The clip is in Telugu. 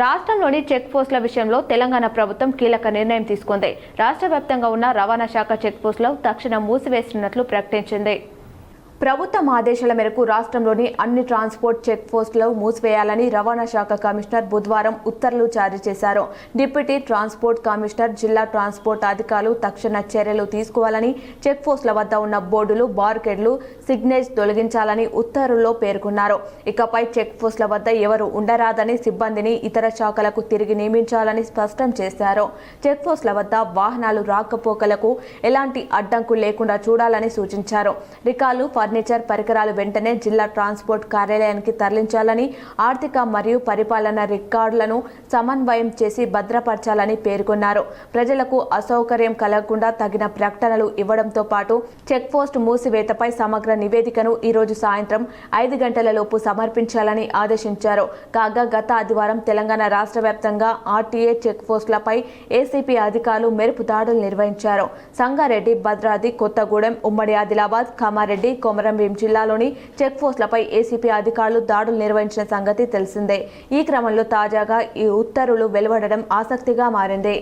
రాష్ట్రంలోని చెక్ పోస్టుల విషయంలో తెలంగాణ ప్రభుత్వం కీలక నిర్ణయం తీసుకుంది. రాష్ట్ర వ్యాప్తంగా ఉన్న రవాణా శాఖ చెక్ పోస్టులు తక్షణం మూసివేస్తున్నట్లు ప్రకటించింది. ప్రభుత్వం ఆదేశాల మేరకు రాష్ట్రంలోని అన్ని ట్రాన్స్పోర్ట్ చెక్ పోస్టులు మూసివేయాలని రవాణా శాఖ కమిషనర్ బుధవారం ఉత్తర్వులు జారీ చేశారు. డిప్యూటీ ట్రాన్స్పోర్ట్ కమిషనర్ జిల్లా ట్రాన్స్పోర్ట్ అధికారులు తక్షణ చర్యలు తీసుకోవాలని చెక్ పోస్టుల వద్ద ఉన్న బోర్డులు బార్కెడ్లు సిగ్నేజ్ తొలగించాలని ఉత్తర్వుల్లో పేర్కొన్నారు. ఇకపై చెక్ పోస్టుల వద్ద ఎవరు ఉండరాదని సిబ్బందిని ఇతర శాఖలకు తిరిగి నియమించాలని స్పష్టం చేశారు. చెక్ పోస్టుల వద్ద వాహనాలు రాకపోకలకు ఎలాంటి అడ్డంకు లేకుండా చూడాలని సూచించారు. రికార్డులు ఫర్నిచర్ పరికరాలు వెంటనే జిల్లా ట్రాన్స్పోర్ట్ కార్యాలయానికి తరలించాలని ఆర్థిక మరియు పరిపాలన రికార్డులను సమన్వయం చేసి భద్రపరచాలని పేర్కొన్నారు. ప్రజలకు అసౌకర్యం కలగకుండా తగిన ప్రకటనలు ఇవ్వడంతో పాటు చెక్ పోస్ట్ మూసివేతపై సమగ్ర నివేదికను ఈ రోజు సాయంత్రం ఐదు గంటలలోపు సమర్పించాలని ఆదేశించారు. కాగా గత ఆదివారం తెలంగాణ రాష్ట్ర వ్యాప్తంగా ఆర్టీఏ చెక్ పోస్టులపై ఏసీపీ అధికారులు మెరుపు దాడులు నిర్వహించారు. సంగారెడ్డి భద్రాద్రి కొత్తగూడెం ఉమ్మడి ఆదిలాబాద్ కామారెడ్డి కొమరంభీం జిల్లాలోని చెక్పోస్టులపై ఏసీపీ అధికారులు దాడులు నిర్వహించిన సంగతి తెలిసిందే. ఈ క్రమంలో తాజాగా ఈ ఉత్తర్వులు వెలువడడం ఆసక్తిగా మారింది.